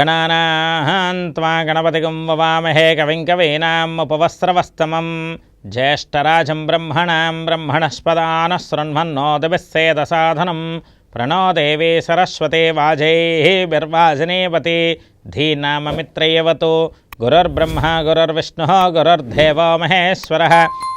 గణానాహాన్వా గణపతిగం వవామహే కవిం కవీనాం ఉపవస్త్రవస్తమం జ్యేష్ఠరాజం బ్రహ్మణాం బ్రహ్మణస్పదాన శృణ్వన్నోదభిస్సేదసాధనం ప్రణో దేవీ సరస్వతే వాజైర్వాజనేవతి ధీనామమిత్రయవతు గురుర్బ్రహ్మ గురుర్విష్ణు గురుర్దేవో మహేశ్వర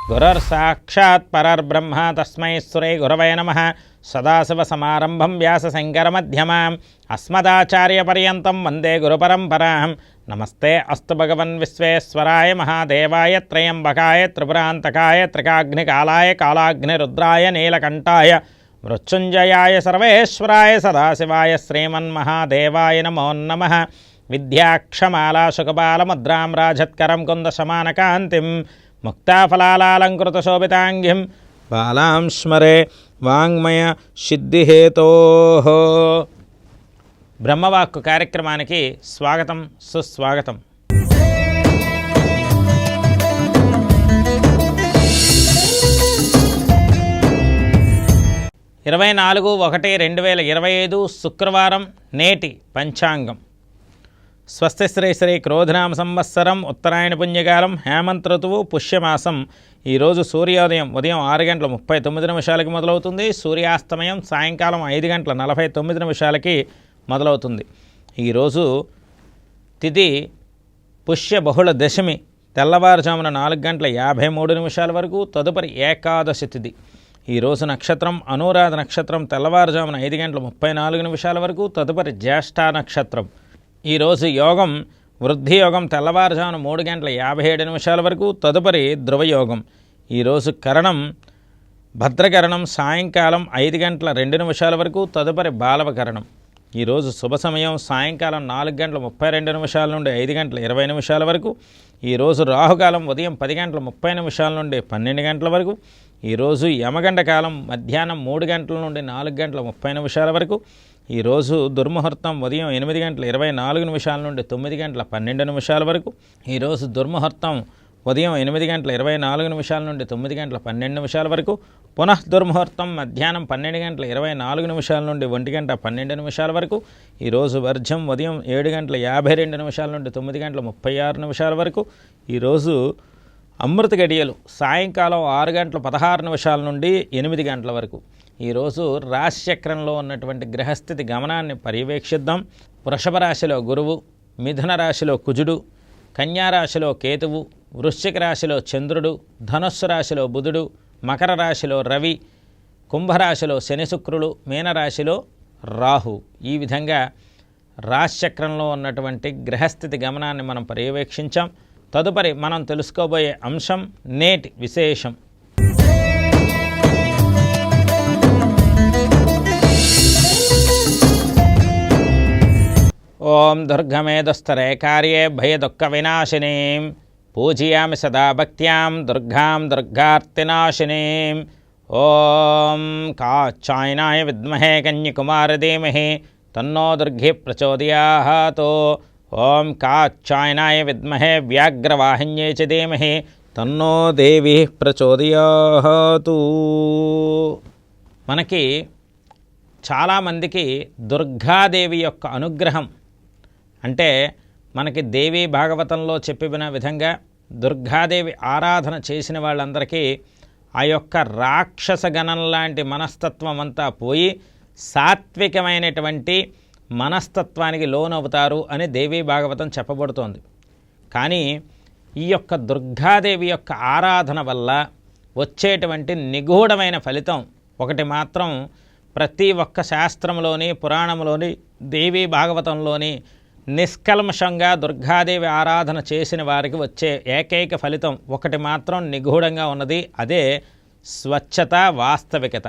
గురుర్సాక్షాత్ పరర్బ్రహ్మ తస్మై శ్రీ గురవై నమ సదాశివసమారంభం వ్యాసశంకరమధ్యమాం అస్మదాచార్యపర్యంతం వందే గురుపరంపరాం నమస్తే అస్తు భగవన్ విశ్వేశ్వరాయ మహాదేవాయ త్రయంబకాయ త్రిపురాంతకాయ త్రికాగ్నికాలాయ కాలాగ్నిరుద్రాయ నీలకంఠాయ మృత్యుంజయాయ సర్వేశ్వరాయ సదాశివాయ శ్రీమన్మహాదేవాయ నమో నమ విద్యాక్షమాలాశుకపాలముద్రాం రాజత్కరం కుందశమానకాంతిం ముక్తాఫలాలంకృతశోభితాంగిం బాలాం స్మరే వాంగ్మయ సిద్ధిహేతో బ్రహ్మవాక్కు కార్యక్రమానికి స్వాగతం సుస్వాగతం ఇరవై నాలుగు ఒకటి రెండు వేల ఇరవై ఐదు శుక్రవారం నేటి పంచాంగం. స్వస్తి శ్రీ శ్రీ క్రోధనామ సంవత్సరం ఉత్తరాయణ పుణ్యకాలం హేమంత్ ఋతువు పుష్యమాసం. ఈరోజు సూర్యోదయం ఉదయం ఆరు గంటల ముప్పై తొమ్మిది నిమిషాలకి మొదలవుతుంది. సూర్యాస్తమయం సాయంకాలం ఐదు గంటల నలభై తొమ్మిది నిమిషాలకి మొదలవుతుంది. ఈరోజు తిథి పుష్య బహుళ దశమి తెల్లవారుజామున నాలుగు గంటల యాభై మూడు నిమిషాల వరకు తదుపరి ఏకాదశి తిథి ఈరోజు నక్షత్రం అనురాధ నక్షత్రం తెల్లవారుజామున ఐదు గంటల ముప్పై నాలుగు నిమిషాల వరకు తదుపరి జ్యేష్ఠ నక్షత్రం. ఈరోజు యోగం వృద్ధి యోగం తెల్లవారుజామున మూడు గంటల యాభై ఏడు నిమిషాల వరకు తదుపరి ధ్రువయోగం. ఈరోజు కరణం భద్రకరణం సాయంకాలం ఐదు గంటల రెండు నిమిషాల వరకు తదుపరి బాలవకరణం. ఈరోజు శుభ సమయం సాయంకాలం నాలుగు గంటల ముప్పై రెండు నిమిషాల నుండి ఐదు గంటల ఇరవై నిమిషాల వరకు ఈరోజు రాహుకాలం ఉదయం పది గంటల ముప్పై నిమిషాల నుండి పన్నెండు గంటల వరకు ఈరోజు యమగండ కాలం మధ్యాహ్నం మూడు గంటల నుండి నాలుగు గంటల ముప్పై నిమిషాల వరకు ఈరోజు దుర్ముహూర్తం ఉదయం ఎనిమిది గంటల ఇరవై నాలుగు నిమిషాల నుండి తొమ్మిది గంటల పన్నెండు నిమిషాల వరకు. ఈరోజు దుర్ముహూర్తం ఉదయం ఎనిమిది గంటల ఇరవై నాలుగు నిమిషాల నుండి తొమ్మిది గంటల పన్నెండు నిమిషాల వరకు. పునః దుర్ముహూర్తం మధ్యాహ్నం పన్నెండు గంటల ఇరవై నాలుగు నిమిషాల నుండి ఒంటి గంట పన్నెండు నిమిషాల వరకు. ఈరోజు వర్జం ఉదయం ఏడు గంటల యాభై రెండు నిమిషాల నుండి తొమ్మిది గంటల ముప్పై ఆరు నిమిషాల వరకు. ఈరోజు అమృత గడియలు సాయంకాలం ఆరు గంటల పదహారు నిమిషాల నుండి ఎనిమిది గంటల వరకు. ఈరోజు రాశిచక్రంలో ఉన్నటువంటి గ్రహస్థితి గమనాన్ని పర్యవేక్షిద్దాం. వృషభ రాశిలో గురువు మిథున రాశిలో కుజుడు కన్యారాశిలో కేతువు వృశ్చిక రాశిలో చంద్రుడు ధనుస్సు రాశిలో బుధుడు మకర రాశిలో రవి కుంభరాశిలో శని శుక్రులు మీనరాశిలో రాహు. ఈ విధంగా రాశిచక్రంలో ఉన్నటువంటి గ్రహస్థితి గమనాన్ని మనం పర్యవేక్షించాం. తదుపరి మనం తెలుసుకోబోయే అంశం నేటి విశేషం. ఓం దుర్గమేదుస్తరే కార్యే భయదుఃఖ వినాశినీం పూజయామి సదా భక్త్యాం దుర్గాం దుర్గార్తినాశినీం ఓం కాచాయనాయ విద్మహే కన్యకుమార ధీమహి తన్నో దుర్గి ప్రచోదయాతో ఓం కాచాయనాయ విద్మహే వ్యాఘ్రవాహిన్యే చ ధీమహి తన్నో దేవి ప్రచోదయాతు మనకి చాలామందికి దుర్గాదేవి యొక్క అనుగ్రహం అంటే మనకి దేవి భాగవతంలో చెప్పిన విధంగా దుర్గాదేవి ఆరాధన చేసిన వాళ్ళందరికీ ఆ యొక్క రాక్షస గణం లాంటి మనస్తత్వం అంతా పోయి సాత్వికమైనటువంటి మనస్తత్వానికి లోనవుతారు అని దేవీ భాగవతం చెప్పబడుతోంది. కానీ ఈ యొక్క దుర్గాదేవి యొక్క ఆరాధన వల్ల వచ్చేటువంటి నిగూఢమైన ఫలితం ఒకటి మాత్రం ప్రతి ఒక్క శాస్త్రంలోని పురాణంలోని దేవీ భాగవతంలోని నిష్కల్మషంగా దుర్గాదేవి ఆరాధన చేసిన వారికి వచ్చే ఏకైక ఫలితం ఒకటి మాత్రం నిగూఢంగా ఉన్నది అదే స్వచ్ఛత వాస్తవికత.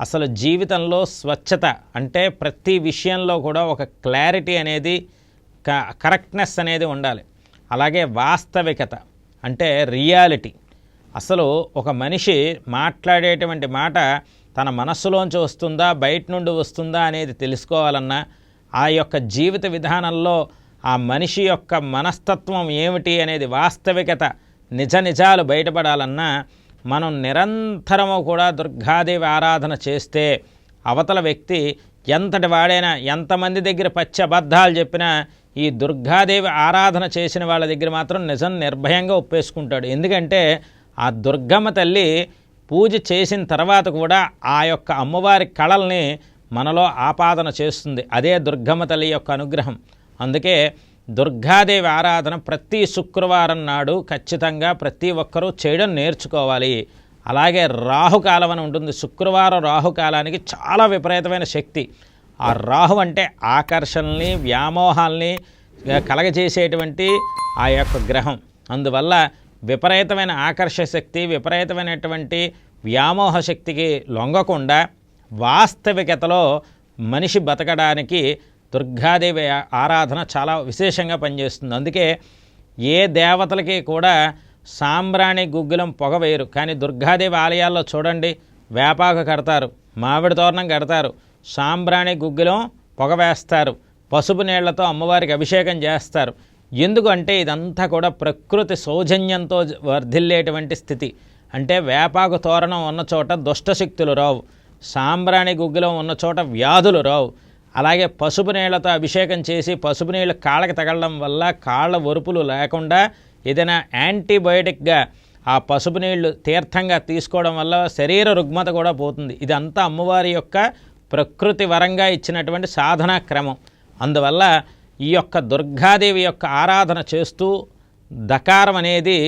అసలు జీవితంలో స్వచ్ఛత అంటే ప్రతి విషయంలో కూడా ఒక క్లారిటీ అనేది క కరెక్ట్నెస్ అనేది ఉండాలి. అలాగే వాస్తవికత అంటే రియాలిటీ. అసలు ఒక మనిషి మాట్లాడేటువంటి మాట తన మనస్సులోంచి వస్తుందా బయట నుండి వస్తుందా అనేది తెలుసుకోవాలన్నా ఆ యొక్క జీవిత విధానంలో ఆ మనిషి యొక్క మనస్తత్వం ఏమిటి అనేది వాస్తవికత నిజ నిజాలు బయటపడాలన్నా మనం నిరంతరము కూడా దుర్గాదేవి ఆరాధన చేస్తే అవతల వ్యక్తి ఎంతటి వాడైనా ఎంతమంది దగ్గర పచ్చి అబద్ధాలు చెప్పినా ఈ దుర్గాదేవి ఆరాధన చేసిన వాళ్ళ దగ్గర మాత్రం నిజం నిర్భయంగా ఒప్పేసుకుంటాడు. ఎందుకంటే ఆ దుర్గమ్మ తల్లి పూజ చేసిన తర్వాత కూడా ఆ యొక్క అమ్మవారి కళల్ని మనలో ఆపాదన చేస్తుంది. అదే దుర్గమ్మ తల్లి యొక్క అనుగ్రహం. అందుకే దుర్గాదేవి ఆరాధన ప్రతి శుక్రవారం నాడు ఖచ్చితంగా ప్రతి ఒక్కరూ చేయడం నేర్చుకోవాలి. అలాగే రాహుకాలం అని ఉంటుంది. శుక్రవారం రాహుకాలానికి చాలా విపరీతమైన శక్తి. ఆ రాహు అంటే ఆకర్షణల్ని వ్యామోహాల్ని కలగజేసేటువంటి ఆ యొక్క గ్రహం. అందువల్ల విపరీతమైన ఆకర్ష శక్తి విపరీతమైనటువంటి వ్యామోహ శక్తికి లొంగకుండా వాస్తవికతలో మనిషి బతకడానికి దుర్గాదేవి ఆరాధన చాలా విశేషంగా పనిచేస్తుంది. అందుకే ఏ దేవతలకి కూడా సాంబ్రాణి గుగ్గులం పొగ వేయరు. కానీ దుర్గాదేవి ఆలయాల్లో చూడండి వేపాకు కడతారు మామిడి తోరణం కడతారు సాంబ్రాణి గుగ్గులం పొగ వేస్తారు పసుపు నీళ్ళతో అమ్మవారికి అభిషేకం చేస్తారు. ఎందుకంటే ఇదంతా కూడా ప్రకృతి సౌజన్యంతో వర్ధిల్లేటువంటి స్థితి. అంటే వేపాకు తోరణం ఉన్న చోట దుష్టశక్తులు రావు. సాంబ్రాణి గుగ్గులం ఉన్న చోట వ్యాధులు రావు. అలాగే పసుపు నీళ్ళతో అభిషేకం చేసి పసుపు నీళ్ళు కాళ్ళకి తగలడం వల్ల కాళ్ళ ఒరుపులు లేకుండా ఏదైనా యాంటీబయోటిక్గా ఆ పసుపు నీళ్ళు తీర్థంగా తీసుకోవడం వల్ల శరీర రుగ్మత కూడా పోతుంది. ఇదంతా అమ్మవారి యొక్క ప్రకృతి వరంగా ఇచ్చినటువంటి సాధనా క్రమం. అందువల్ల ఈ యొక్క దుర్గాదేవి యొక్క ఆరాధన చేస్తూ దకారం అనేది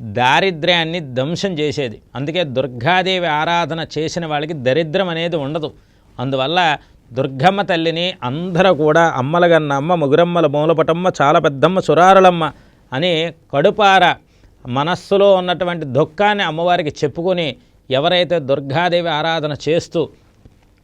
దారిద్ర్యాన్ని ధ్వంసం చేసేది. అందుకే దుర్గాదేవి ఆరాధన చేసిన వాళ్ళకి దరిద్రం అనేది ఉండదు. అందువల్ల దుర్గమ్మ తల్లిని అందరూ కూడా అమ్మలగన్న అమ్మ ముగురమ్మల మూలపటమ్మ చాలా పెద్దమ్మ సురారులమ్మ అని కడుపార మనస్సులో ఉన్నటువంటి దుఃఖాన్ని అమ్మవారికి చెప్పుకొని ఎవరైతే దుర్గాదేవి ఆరాధన చేస్తూ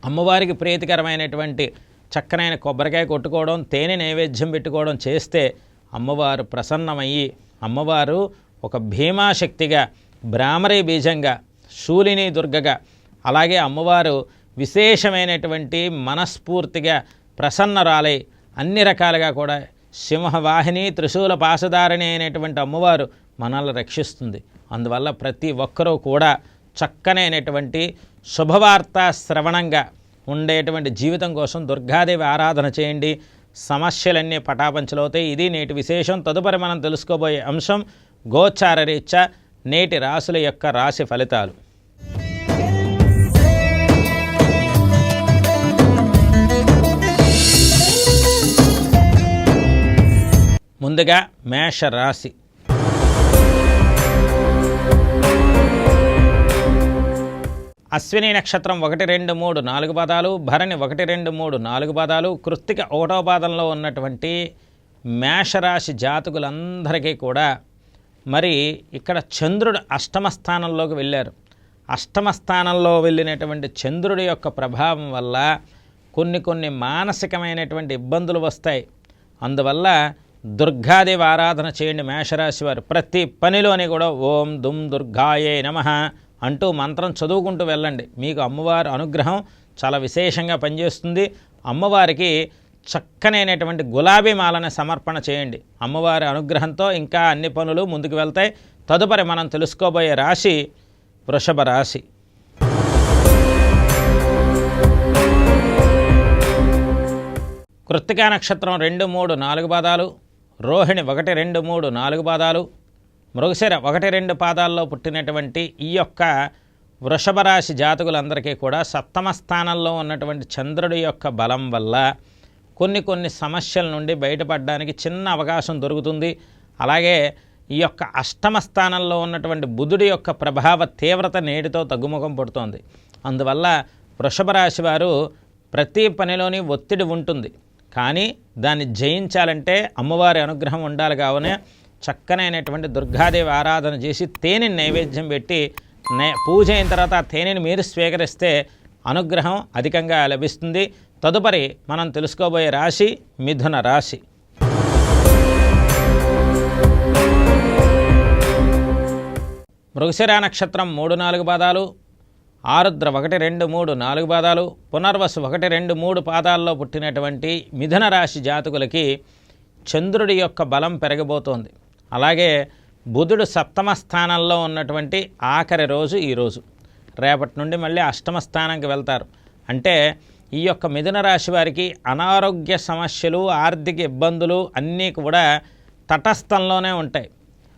అమ్మవారికి ప్రీతికరమైనటువంటి చక్కనైన కొబ్బరికాయ కొట్టుకోవడం తేనె నైవేద్యం పెట్టుకోవడం చేస్తే అమ్మవారు ప్రసన్నమయ్యి అమ్మవారు ఒక భీమాశక్తిగా భ్రామరీ బీజంగా శూలిని దుర్గగా అలాగే అమ్మవారు విశేషమైనటువంటి మనస్ఫూర్తిగా ప్రసన్నరాలై అన్ని రకాలుగా కూడా సింహవాహిని త్రిశూల పాసదారిణి అయినటువంటి అమ్మవారు మనల్ని రక్షిస్తుంది. అందువల్ల ప్రతి ఒక్కరూ కూడా చక్కనైనటువంటి శుభవార్త శ్రవణంగా ఉండేటువంటి జీవితం కోసం దుర్గాదేవి ఆరాధన చేయండి. సమస్యలన్నీ పటాపంచలవుతాయి. ఇది నేటి విశేషం. తదుపరి మనం తెలుసుకోబోయే అంశం గోచార రీత్యా నేటి రాశుల యొక్క రాశి ఫలితాలు. ముందుగా మేష రాశి అశ్విని నక్షత్రం ఒకటి రెండు మూడు నాలుగు పాదాలు భరణి ఒకటి రెండు మూడు నాలుగు పాదాలు కృత్తిక ఒకటో పాదంలో ఉన్నటువంటి మేషరాశి జాతకులందరికీ కూడా మరి ఇక్కడ చంద్రుడు అష్టమ స్థానంలోకి వెళ్ళారు. అష్టమ స్థానంలో వెళ్ళినటువంటి చంద్రుడి యొక్క ప్రభావం వల్ల కొన్ని కొన్ని మానసికమైనటువంటి ఇబ్బందులు వస్తాయి. అందువల్ల దుర్గాదేవి ఆరాధన చేయండి మేషరాశి వారు. ప్రతి పనిలోని కూడా ఓం దుమ్ దుర్గాయే నమ అంటూ మంత్రం చదువుకుంటూ వెళ్ళండి. మీకు అమ్మవారి అనుగ్రహం చాలా విశేషంగా పనిచేస్తుంది. అమ్మవారికి చక్కనైనటువంటి గులాబీ మాలను సమర్పణ చేయండి. అమ్మవారి అనుగ్రహంతో ఇంకా అన్ని పనులు ముందుకు వెళ్తాయి. తదుపరి మనం తెలుసుకోబోయే రాశి వృషభ రాశి. కృత్తికా నక్షత్రం రెండు మూడు నాలుగు పాదాలు. రోహిణి ఒకటి రెండు మూడు నాలుగు పాదాలు. మృగశిర ఒకటి రెండు పాదాల్లో పుట్టినటువంటి ఈ యొక్క వృషభ రాశి జాతకులందరికీ కూడా సప్తమ స్థానంలో ఉన్నటువంటి చంద్రుడి యొక్క బలం వల్ల కొన్ని కొన్ని సమస్యల నుండి బయటపడడానికి చిన్న అవకాశం దొరుకుతుంది. అలాగే ఈ యొక్క అష్టమ స్థానంలో ఉన్నటువంటి బుధుడి యొక్క ప్రభావ తీవ్రత నేటితో తగ్గుముఖం పడుతోంది. అందువల్ల వృషభ రాశి వారు ప్రతి పనిలోని ఒత్తిడి ఉంటుంది. కానీ దాన్ని జయించాలంటే అమ్మవారి అనుగ్రహం ఉండాలి కావునే చక్కనైనటువంటి దుర్గాదేవి ఆరాధన చేసి తేనెని నైవేద్యం పెట్టి నే పూజ అయిన తర్వాత ఆ తేనెని మీరు స్వీకరిస్తే అనుగ్రహం అధికంగా లభిస్తుంది. తదుపరి మనం తెలుసుకోబోయే రాశి మిథున రాశి. మృగశిరా నక్షత్రం మూడు నాలుగు పాదాలు ఆరుద్ర ఒకటి రెండు మూడు నాలుగు పాదాలు పునర్వసు ఒకటి రెండు మూడు పాదాల్లో పుట్టినటువంటి మిథున రాశి జాతకులకి చంద్రుడి యొక్క బలం పెరగబోతోంది. అలాగే బుధుడు సప్తమ స్థానంలో ఉన్నటువంటి ఆఖరి రోజు ఈరోజు రేపటి నుండి మళ్ళీ అష్టమ స్థానానికి వెళ్తారు. అంటే ఈ యొక్క మిథున రాశి వారికి అనారోగ్య సమస్యలు ఆర్థిక ఇబ్బందులు అన్నీ కూడా తటస్థంలోనే ఉంటాయి.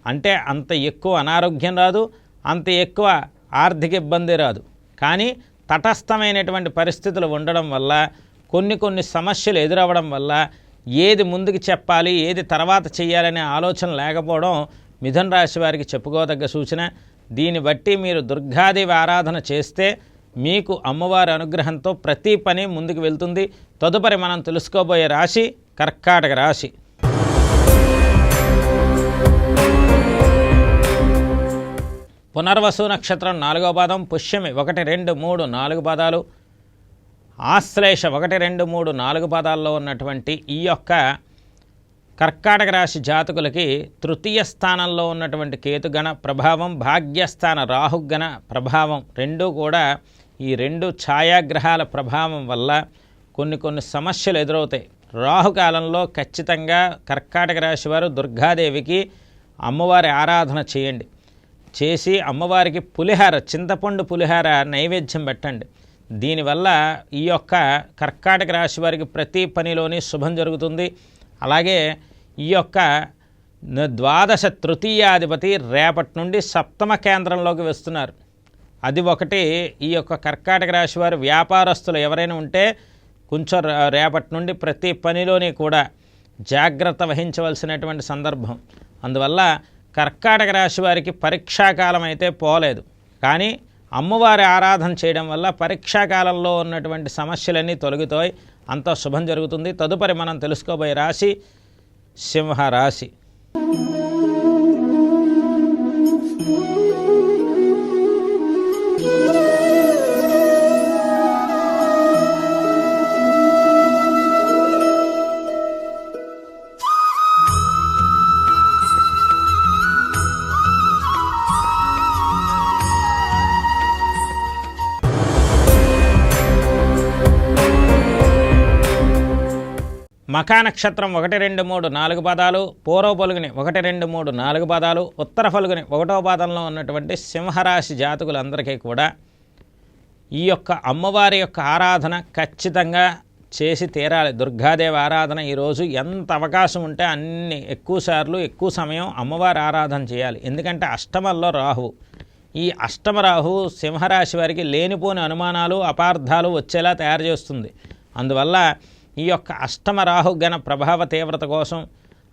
అంటే అంత ఎక్కువ అనారోగ్యం రాదు అంత ఎక్కువ ఆర్థిక ఇబ్బంది రాదు. కానీ తటస్థమైనటువంటి పరిస్థితులు ఉండడం వల్ల కొన్ని కొన్ని సమస్యలు ఎదురవ్వడం వల్ల ఏది ముందుకు చెప్పాలి ఏది తర్వాత చేయాలనే ఆలోచన లేకపోవడం మిథున రాశి వారికి చెప్పుకోదగ్గ సూచన. దీన్ని బట్టి మీరు దుర్గాదేవి ఆరాధన చేస్తే మీకు అమ్మవారి అనుగ్రహంతో ప్రతి పని ముందుకు వెళ్తుంది. తదుపరి మనం తెలుసుకోబోయే రాశి కర్కాటక రాశి. పునర్వసు నక్షత్రం నాలుగో పాదం పుష్యమి ఒకటి రెండు మూడు నాలుగు పాదాలు. ఆశ్లేష ఒకటి రెండు మూడు నాలుగు పాదాల్లో ఉన్నటువంటి ఈ యొక్క కర్కాటక రాశి జాతకులకి తృతీయ స్థానంలో ఉన్నటువంటి కేతుగణ ప్రభావం భాగ్యస్థాన రాహుగణ ప్రభావం రెండూ కూడా ఈ రెండు ఛాయాగ్రహాల ప్రభావం వల్ల కొన్ని కొన్ని సమస్యలు ఎదురవుతాయి. రాహుకాలంలో ఖచ్చితంగా కర్కాటక రాశి వారు దుర్గాదేవికి అమ్మవారి ఆరాధన చేయండి. చేసి అమ్మవారికి పులిహార చింతపండు పులిహార నైవేద్యం పెట్టండి. దీనివల్ల ఈ యొక్క కర్కాటక రాశి వారికి ప్రతి పనిలోని శుభం జరుగుతుంది. అలాగే ఈ యొక్క ద్వాదశ తృతీయాధిపతి రేపటి నుండి సప్తమ కేంద్రంలోకి వస్తున్నారు. అది ఒకటి. ఈ యొక్క కర్కాటక రాశి వారు వ్యాపారస్తులు ఎవరైనా ఉంటే కొంచెం రేపటి నుండి ప్రతి పనిలోని కూడా జాగ్రత్త వహించవలసినటువంటి సందర్భం. అందువల్ల కర్కాటక రాశి వారికి పరీక్షాకాలం అయితే పోలేదు. కానీ అమ్మవారి ఆరాధన చేయడం వల్ల పరీక్షాకాలంలో ఉన్నటువంటి సమస్యలన్నీ తొలగుతాయి అంత శుభం జరుగుతుంది. తదుపరి మనం తెలుసుకోబోయే రాశి సింహ రాశి మఖా నక్షత్రం ఒకటి రెండు మూడు నాలుగు పదాలు పూర్వ పలుగుని ఒకటి రెండు మూడు నాలుగు పదాలు ఉత్తర పలుగుని ఒకటో పాదంలో ఉన్నటువంటి సింహరాశి జాతకులందరికీ కూడా ఈ యొక్క అమ్మవారి యొక్క ఆరాధన ఖచ్చితంగా చేసి తీరాలి. దుర్గాదేవి ఆరాధన ఈరోజు ఎంత అవకాశం ఉంటే అన్ని ఎక్కువ సార్లు ఎక్కువ సమయం అమ్మవారి ఆరాధన చేయాలి. ఎందుకంటే అష్టమంలో రాహువు. ఈ అష్టమ రాహువు సింహరాశి వారికి లేనిపోని అనుమానాలు అపార్థాలు వచ్చేలా తయారు చేస్తుంది. అందువల్ల ఈ యొక్క అష్టమ రాహు గణ ప్రభావ తీవ్రత కోసం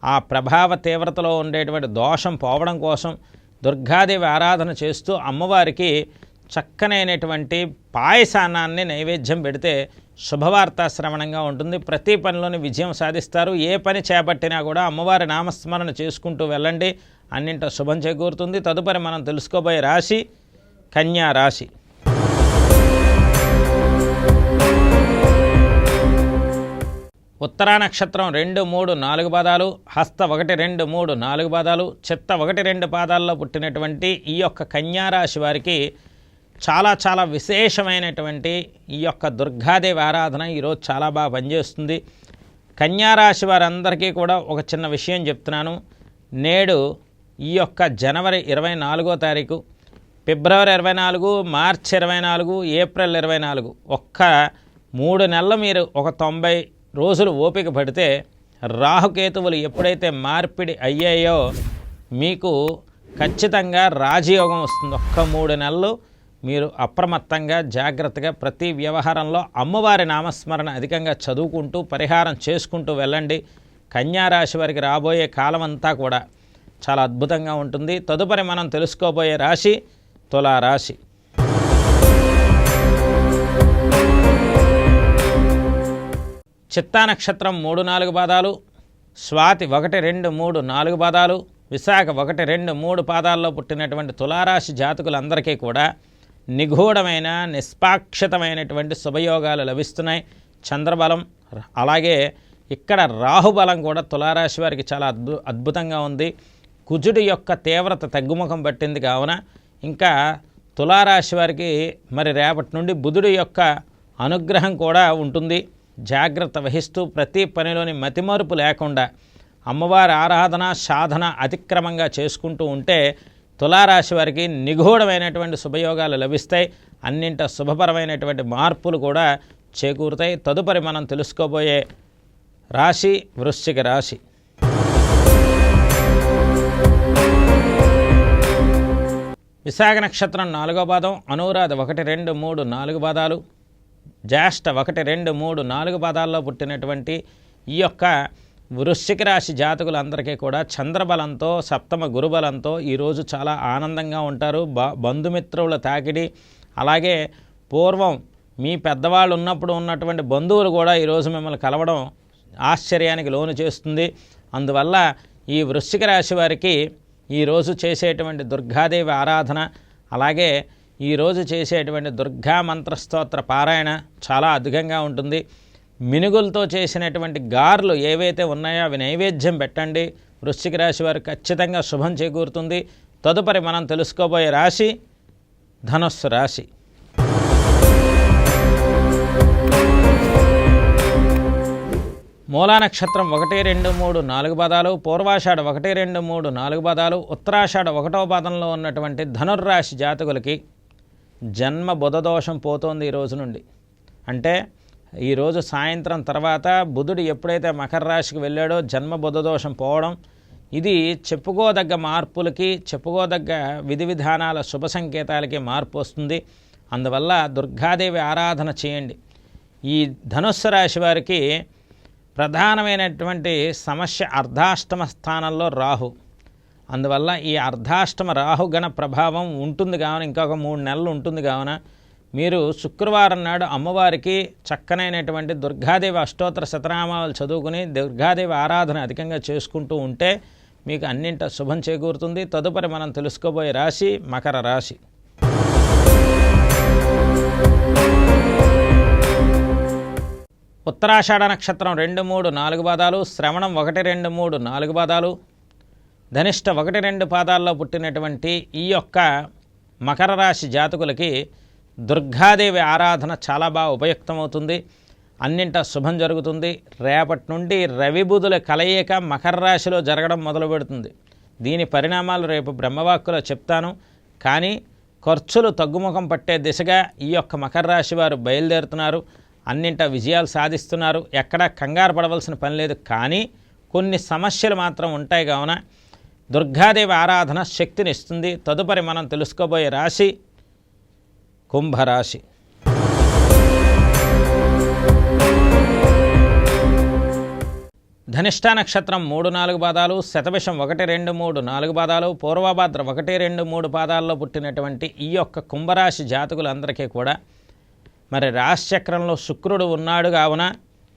ఆ ప్రభావ తీవ్రతలో ఉండేటువంటి దోషం పోవడం కోసం దుర్గాదేవి ఆరాధన చేస్తూ అమ్మవారికి చక్కనైనటువంటి పాయసానాన్ని నైవేద్యం పెడితే శుభవార్త శ్రవణంగా ఉంటుంది. ప్రతి పనిలోని విజయం సాధిస్తారు. ఏ పని చేపట్టినా కూడా అమ్మవారి నామస్మరణ చేసుకుంటూ వెళ్ళండి. అన్నింట శుభం చేకూరుతుంది. తదుపరి మనం తెలుసుకోబోయే రాశి కన్యా రాశి. ఉత్తరా నక్షత్రం రెండు మూడు నాలుగు పాదాలు హస్త ఒకటి రెండు మూడు నాలుగు పాదాలు చిత్త ఒకటి రెండు పాదాల్లో పుట్టినటువంటి ఈ యొక్క కన్యారాశి వారికి చాలా చాలా విశేషమైనటువంటి ఈ యొక్క దుర్గాదేవి ఆరాధన ఈరోజు చాలా బాగా పనిచేస్తుంది. కన్యారాశి వారందరికీ కూడా ఒక చిన్న విషయం చెప్తున్నాను. నేడు ఈ యొక్క జనవరి ఇరవై నాలుగో తారీఖు ఫిబ్రవరి ఇరవై నాలుగు మార్చి ఇరవై నాలుగు ఏప్రిల్ ఇరవై నాలుగు ఒక్క మూడు నెలలు మీరు ఒక తొంభై రోజులు ఓపిక పడితే రాహుకేతువులు ఎప్పుడైతే మార్పిడి అయ్యాయో మీకు ఖచ్చితంగా రాజయోగం వస్తుంది. ఒక్క మూడు నెలలు మీరు అప్రమత్తంగా జాగ్రత్తగా ప్రతి వ్యవహారంలో అమ్మవారి నామస్మరణ అధికంగా చదువుకుంటూ పరిహారం చేసుకుంటూ వెళ్ళండి. కన్యారాశి వారికి రాబోయే కాలం అంతా కూడా చాలా అద్భుతంగా ఉంటుంది. తదుపరి మనం తెలుసుకోబోయే రాశి తులారాశి. చిత్తా నక్షత్రం మూడు నాలుగు పాదాలు స్వాతి ఒకటి రెండు మూడు నాలుగు పాదాలు విశాఖ ఒకటి రెండు మూడు పాదాల్లో పుట్టినటువంటి తులారాశి జాతకులందరికీ కూడా నిగూఢమైన నిష్పాక్షితమైనటువంటి శుభయోగాలు లభిస్తున్నాయి. చంద్రబలం అలాగే ఇక్కడ రాహుబలం కూడా తులారాశి వారికి చాలా అద్భు అద్భుతంగా ఉంది. కుజుడి యొక్క తీవ్రత తగ్గుముఖం పట్టింది కావున ఇంకా తులారాశి వారికి మరి రేపటి నుండి బుధుడి యొక్క అనుగ్రహం కూడా ఉంటుంది. జాగ్రత్త వహిస్తూ ప్రతి పనిలోని మతిమరుపు లేకుండా అమ్మవారి ఆరాధన సాధన అతిక్రమంగా చేసుకుంటూ ఉంటే తులారాశి వారికి నిగూఢమైనటువంటి శుభయోగాలు లభిస్తాయి. అన్నింట శుభపరమైనటువంటి మార్పులు కూడా చేకూరుతాయి. తదుపరి మనం తెలుసుకోబోయే రాశి వృశ్చిక రాశి. విశాఖ నక్షత్రం నాలుగో పాదం అనురాధ ఒకటి రెండు మూడు నాలుగు పాదాలు. జ్యేష్ఠ ఒకటి రెండు మూడు నాలుగు పదాల్లో పుట్టినటువంటి ఈ యొక్క వృశ్చిక రాశి జాతకులందరికీ కూడా చంద్రబలంతో సప్తమ గురుబలంతో ఈరోజు చాలా ఆనందంగా ఉంటారు. బ బంధుమిత్రుల తాకిడి అలాగే పూర్వం మీ పెద్దవాళ్ళు ఉన్నప్పుడు ఉన్నటువంటి బంధువులు కూడా ఈరోజు మిమ్మల్ని కలవడం ఆశ్చర్యానికి లోను చేస్తుంది. అందువల్ల ఈ వృశ్చిక రాశి వారికి ఈరోజు చేసేటువంటి దుర్గాదేవి ఆరాధన అలాగే ఈరోజు చేసేటువంటి దుర్గా మంత్రస్తోత్ర పారాయణ చాలా అధికంగా ఉంటుంది. మినుగులతో చేసినటువంటి గార్లు ఏవైతే ఉన్నాయో అవి నైవేద్యం పెట్టండి. వృశ్చిక రాశి వారికి ఖచ్చితంగా శుభం చేకూరుతుంది. తదుపరి మనం తెలుసుకోబోయే రాశి ధనుస్సు రాశి. మూలా నక్షత్రం ఒకటి రెండు మూడు నాలుగు పదాలు పూర్వాషాఢ ఒకటి రెండు మూడు నాలుగు పదాలు ఉత్తరాషాఢ ఒకటో పదంలో ఉన్నటువంటి ధనుర్రాశి జాతకులకి జన్మ బుధదోషం పోతోంది ఈ రోజు నుండి. అంటే ఈరోజు సాయంత్రం తర్వాత బుధుడు ఎప్పుడైతే మకర రాశికి వెళ్ళాడో జన్మ బుధదోషం పోవడం ఇది చెప్పుకోదగ్గ మార్పులకి చెప్పుకోదగ్గ విధి విధానాల శుభ సంకేతాలకి మార్పు వస్తుంది. అందువల్ల దుర్గాదేవి ఆరాధన చేయండి. ఈ ధనుస్సు రాశి వారికి ప్రధానమైనటువంటి సమస్య అర్ధాష్టమ స్థానంలో రాహు. అందువల్ల ఈ అర్ధాష్టమ రాహుగణ ప్రభావం ఉంటుంది కావున ఇంకొక మూడు నెలలు ఉంటుంది కావున మీరు శుక్రవారం నాడు అమ్మవారికి చక్కనైనటువంటి దుర్గాదేవి అష్టోత్తర శతనామాలు చదువుకుని దుర్గాదేవి ఆరాధన అధికంగా చేసుకుంటూ ఉంటే మీకు అన్నింట శుభం చేకూరుతుంది. తదుపరి మనం తెలుసుకోబోయే రాశి మకర రాశి. ఉత్తరాషాఢ నక్షత్రం రెండు మూడు నాలుగు పాదాలు శ్రవణం ఒకటి రెండు మూడు నాలుగు పాదాలు ధనిష్ట ఒకటి రెండు పాదాల్లో పుట్టినటువంటి ఈ యొక్క మకర రాశి జాతకులకి దుర్గాదేవి ఆరాధన చాలా బాగా ఉపయుక్తమవుతుంది. అన్నింట శుభం జరుగుతుంది. రేపటి నుండి రవిబుధుల కలయిక మకర రాశిలో జరగడం మొదలు పెడుతుంది. దీని పరిణామాలు రేపు బ్రహ్మవాక్కులో చెప్తాను. కానీ ఖర్చులు తగ్గుముఖం పట్టే దిశగా ఈ యొక్క మకర రాశి వారు బయలుదేరుతున్నారు. అన్నింట విజయాలు సాధిస్తున్నారు. ఎక్కడా కంగారు పడవలసిన పని లేదు. కానీ కొన్ని సమస్యలు మాత్రం ఉంటాయి. కావున దుర్గాదేవి ఆరాధన శక్తిని ఇస్తుంది తదుపరి మనం తెలుసుకోబోయే రాశి కుంభరాశి. ధనిష్ట నక్షత్రం మూడు నాలుగు పాదాలు శతభిషం ఒకటి రెండు మూడు నాలుగు పాదాలు పూర్వభాద్ర ఒకటి రెండు మూడు పాదాల్లో పుట్టినటువంటి ఈ యొక్క కుంభరాశి జాతకులందరికీ కూడా మరి రాశిచక్రంలో శుక్రుడు ఉన్నాడు కావున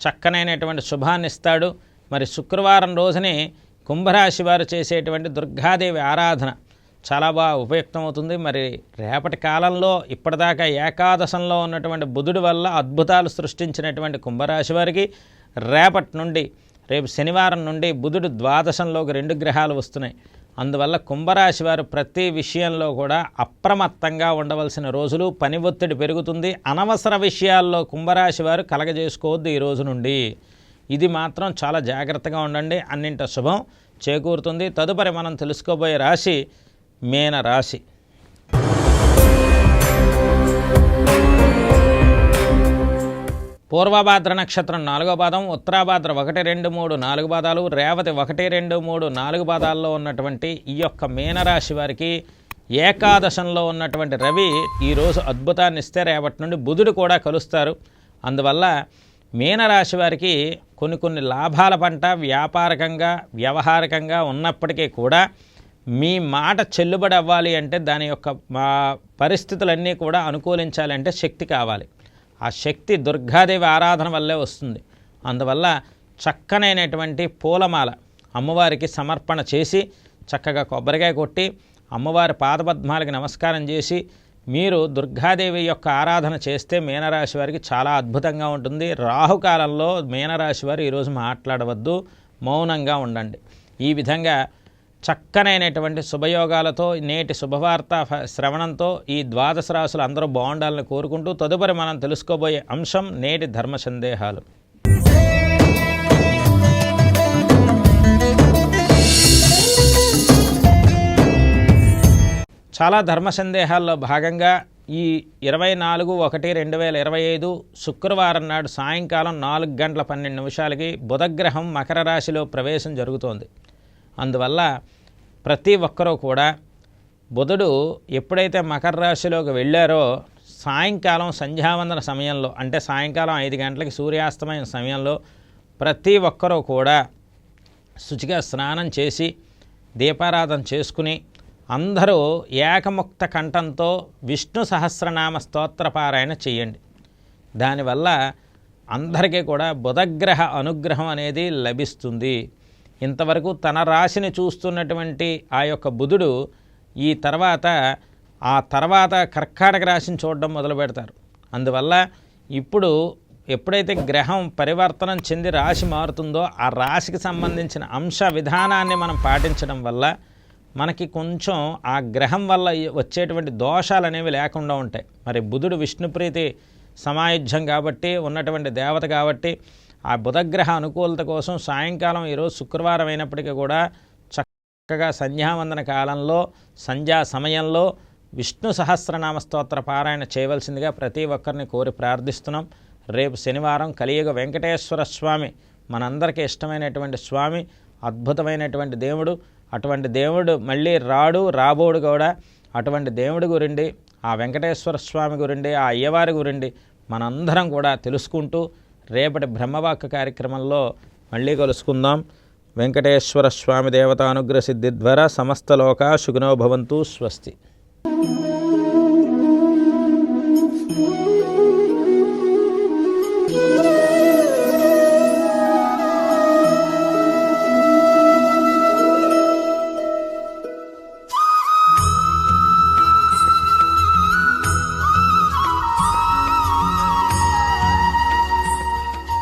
చక్కనైనటువంటి శుభాన్ని ఇస్తాడు మరి శుక్రవారం రోజుని కుంభరాశి వారు చేసేటువంటి దుర్గాదేవి ఆరాధన చాలా బాగా ఉపయుక్తమవుతుంది. మరి రేపటి కాలంలో ఇప్పటిదాకా ఏకాదశంలో ఉన్నటువంటి బుధుడి వల్ల అద్భుతాలు సృష్టించినటువంటి కుంభరాశి వారికి రేపటి నుండి రేపు శనివారం నుండి బుధుడు ద్వాదశంలోకి రెండు గ్రహాలు వస్తున్నాయి. అందువల్ల కుంభరాశి వారు ప్రతి విషయంలో కూడా అప్రమత్తంగా ఉండవలసిన రోజులు పని ఒత్తిడి పెరుగుతుంది. అనవసర విషయాల్లో కుంభరాశి వారు కలగజేసుకోవద్దు ఈ రోజు నుండి. ఇది మాత్రం చాలా జాగ్రత్తగా ఉండండి. అన్నింట శుభం చేకూరుతుంది. తదుపరి మనం తెలుసుకోబోయే రాశి మేన రాశి. పూర్వభాద్ర నక్షత్రం నాలుగో పాదం ఉత్తరాభాద్ర ఒకటి రెండు మూడు నాలుగు పాదాలు రేవతి ఒకటి రెండు మూడు నాలుగు పాదాల్లో ఉన్నటువంటి ఈ యొక్క మీనరాశి వారికి ఏకాదశంలో ఉన్నటువంటి రవి ఈరోజు అద్భుతాన్ని ఇస్తే రేపటి నుండి బుధుడు కూడా కలుస్తారు. అందువల్ల మీనరాశి వారికి కొన్ని కొన్ని లాభాల పంట వ్యాపారకంగా వ్యవహారకంగా ఉన్నప్పటికీ కూడా మీ మాట చెల్లుబడి అవ్వాలి అంటే దాని యొక్క మా పరిస్థితులన్నీ కూడా అనుకూలించాలంటే శక్తి కావాలి. ఆ శక్తి దుర్గాదేవి ఆరాధన వల్లే వస్తుంది. అందువల్ల చక్కనైనటువంటి పూలమాల అమ్మవారికి సమర్పణ చేసి చక్కగా కొబ్బరికాయ కొట్టి అమ్మవారి పాదపద్మాలకి నమస్కారం చేసి మీరు దుర్గాదేవి యొక్క ఆరాధన చేస్తే మీనరాశి వారికి చాలా అద్భుతంగా ఉంటుంది. రాహుకాలంలో మీనరాశి వారు ఈరోజు మాట్లాడవద్దు. మౌనంగా ఉండండి. ఈ విధంగా చక్కనైనటువంటి శుభయోగాలతో నేటి శుభవార్త ఫ- శ్రవణంతో ఈ ద్వాదశ రాశులు అందరూ బాగుండాలని కోరుకుంటూ తదుపరి మనం తెలుసుకోబోయే అంశం నేటి ధర్మ సందేహాలు. చాలా ధర్మ సందేహాల్లో భాగంగా ఈ ఇరవై నాలుగు ఒకటి రెండు వేల ఇరవై ఐదు శుక్రవారం నాడు సాయంకాలం నాలుగు గంటల పన్నెండు నిమిషాలకి బుధగ్రహం మకర రాశిలో ప్రవేశం జరుగుతోంది. అందువల్ల ప్రతి ఒక్కరూ కూడా బుధుడు ఎప్పుడైతే మకర రాశిలోకి వెళ్ళారో సాయంకాలం సంధ్యావందన సమయంలో అంటే సాయంకాలం ఐదు గంటలకి సూర్యాస్తమైన సమయంలో ప్రతి ఒక్కరూ కూడా శుచిగా స్నానం చేసి దీపారాధన చేసుకుని అందరూ ఏకముక్త కంఠంతో విష్ణు సహస్రనామ స్తోత్రపారాయణ చేయండి. దానివల్ల అందరికీ కూడా బుధగ్రహ అనుగ్రహం అనేది లభిస్తుంది. ఇంతవరకు తన రాశిని చూస్తున్నటువంటి ఆ యొక్క బుధుడు ఈ తర్వాత ఆ తర్వాత కర్కాటక రాశిని చూడడం మొదలు పెడతారు. అందువల్ల ఇప్పుడు ఎప్పుడైతే గ్రహం పరివర్తనం చెంది రాశి మారుతుందో ఆ రాశికి సంబంధించిన అంశ విధానాన్ని మనం పాటించడం వల్ల మనకి కొంచెం ఆ గ్రహం వల్ల వచ్చేటువంటి దోషాలు అనేవి లేకుండా ఉంటాయి. మరి బుధుడు విష్ణుప్రీతి సమాయుధ్యం కాబట్టి ఉన్నటువంటి దేవత కాబట్టి ఆ బుధగ్రహ అనుకూలత కోసం సాయంకాలం ఈరోజు శుక్రవారం అయినప్పటికీ కూడా చక్కగా సంధ్యావందన కాలంలో సంధ్యా సమయంలో విష్ణు సహస్రనామ స్తోత్ర పారాయణ చేయవలసిందిగా ప్రతి ఒక్కరిని కోరి ప్రార్థిస్తున్నాం. రేపు శనివారం కలియుగ వెంకటేశ్వర స్వామి మనందరికీ ఇష్టమైనటువంటి స్వామి అద్భుతమైనటువంటి దేవుడు అటువంటి దేవుడు మళ్ళీ రాడు రాబోడు కూడా అటువంటి దేవుడి గురిండి ఆ వెంకటేశ్వర స్వామి గురిండి ఆ అయ్యవారి గురిండి మనందరం కూడా తెలుసుకుంటూ రేపటి బ్రహ్మవాక్య కార్యక్రమంలో మళ్ళీ కలుసుకుందాం. వెంకటేశ్వర స్వామి దేవతానుగ్రహ సిద్ధి ద్వారా సమస్త లోక సుగుణో భవంతు స్వస్తి.